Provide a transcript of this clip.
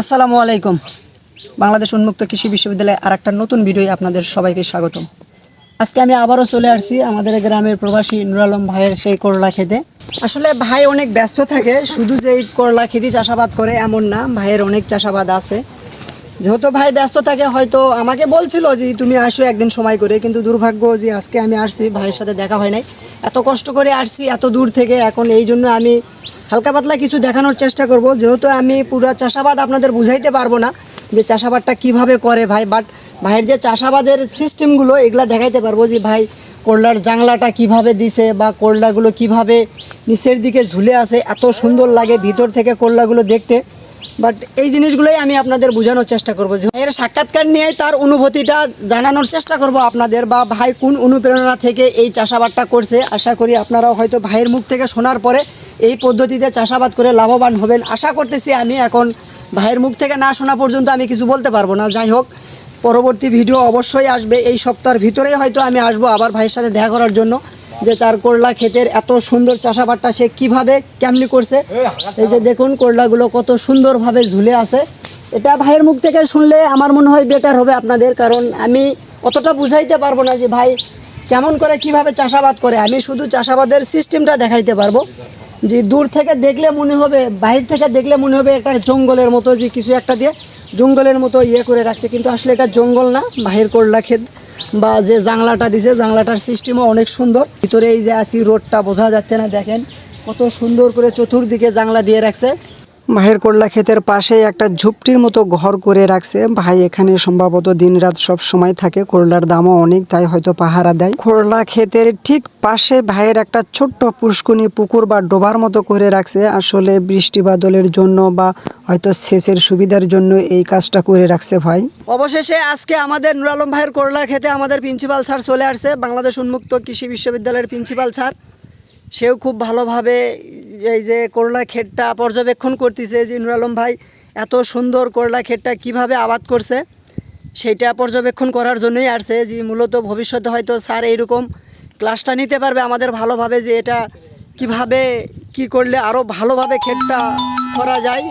আসসালামু আলাইকুম। বাংলাদেশ উন্মুক্ত কৃষি বিশ্ববিদ্যালয়ে আর একটা নতুন ভিডিও আপনাদের সবাইকে স্বাগতম। আজকে আমি আবারও চলে আসছি আমাদের গ্রামের প্রবাসী নুর আলম ভাইয়ের সেই করলা খেতে। আসলে ভাই অনেক ব্যস্ত থাকে, শুধু যে করলা খেতে চাষাবাদ করে এমন না, ভাইয়ের অনেক চাষাবাদ আছে। যেহেতু ভাই ব্যস্ত থাকে, হয়তো আমাকে বলছিল যে, তুমি আসো একদিন সময় করে। কিন্তু দুর্ভাগ্য যে আজকে আমি আসছি, ভাইয়ের সাথে দেখা হয় নাই। এত কষ্ট করে আসছি, এত দূর থেকে। এখন এই জন্য আমি হালকা পাতলা কিছু দেখানোর চেষ্টা করব। যেহেতু আমি পুরো চাষাবাদ আপনাদের বুঝাইতে পারব না যে চাষাবাদটা কীভাবে করে ভাই বাট ভাইয়ের যে চাষাবাদের সিস্টেমগুলো এগুলো দেখাইতে পারব যে ভাই করলার জাংলাটা কীভাবে দিছে বা করলাগুলো কীভাবে নিচের দিকে ঝুলে আছে, এত সুন্দর লাগে ভিতর থেকে করলাগুলো দেখতে। বাট এই জিনিসগুলোই আমি আপনাদের বোঝানোর চেষ্টা করব এর সাক্ষাৎকার নিয়ে তার অনুভূতিটা জানানোর চেষ্টা করব আপনাদের বা ভাই কোন অনুপ্রেরণা থেকে এই চাষাবাদটা করছে। আশা করি আপনারাও হয়তো ভাইয়ের মুখ থেকে শোনার পরে এই পদ্ধতিতে চাষাবাদ করে লাভবান হবেন। আশা করতেছি আমি এখন ভাইয়ের মুখ থেকে না শোনা পর্যন্ত আমি কিছু বলতে পারব না। যাই হোক, পরবর্তী ভিডিও অবশ্যই আসবে। এই সপ্তাহের ভিতরেই হয়তো আমি আসব আবার ভাইয়ের সাথে দেখা করার জন্য। যে তার করলা ক্ষেতের এত সুন্দর চাষাবাদটা সে কীভাবে, কেমনি করছে? এই যে দেখুন করলাগুলো কত সুন্দরভাবে ঝুলে আছে। এটা ভাইয়ের মুখ থেকে শুনলে আমার মনে হয় বেটার হবে আপনাদের, কারণ আমি অতটা বুঝাইতে পারব না যে ভাই কেমন করে কীভাবে চাষাবাদ করে। আমি শুধু চাষাবাদের সিস্টেমটা দেখাইতে পারব যে দূর থেকে দেখলে মনে হবে বাইরে থেকে দেখলে মনে হবে একটা জঙ্গলের মতো যে কিছু একটা দিয়ে জঙ্গলের মতো ইয়ে করে রাখছে, কিন্তু আসলে এটা জঙ্গল না, বাহির করলা ক্ষেত। বা যে জাংলাটা দিছে জাংলাটার সিস্টেমও অনেক সুন্দর। ভিতরে এই যে আসি রোডটা বোঝা যাচ্ছে না, দেখেন। কত সুন্দর করে চতুর্দিকে জাংলা দিয়ে রাখছে। ভাইয়ের করলা ক্ষেতের পাশে একটা ঝুপটির মতো ঘর করে রাখছে। ভাই, এখানে সম্ভবত দিনরাত সব সময় থাকে। করলার দামও অনেক, তাই হয়তো পাহারা দেয়। করলা ক্ষেতের ঠিক পাশে ভাইয়ের একটা ছোট্ট পুষ্কুনি পুকুর বা ডোবার মতো করে রাখছে। আসলে বৃষ্টি বাদলের জন্য বা হয়তো সেচের সুবিধার জন্য এই কাজটা করে রাখছে ভাই। অবশেষে আজকে আমাদের নুর আলম ভাইয়ের করলা খেতে আমাদের প্রিন্সিপাল স্যার চলে আসছে। বাংলাদেশ উন্মুক্ত কৃষি বিশ্ববিদ্যালয়ের প্রিন্সিপাল স্যার। সেও খুব ভালোভাবে এই যে করলা ক্ষেতটা পর্যবেক্ষণ করতেছে যে নুর আলম ভাই, এত সুন্দর করলা ক্ষেতটা কীভাবে আবাদ করছে সেইটা পর্যবেক্ষণ করার জন্যই আসছে যে মূলত ভবিষ্যতে হয়তো স্যার এইরকম ক্লাসটা নিতে পারবে আমাদের ভালোভাবে যে এটা কীভাবে কি করলে আরও ভালোভাবে ক্ষেতটা করা যায়।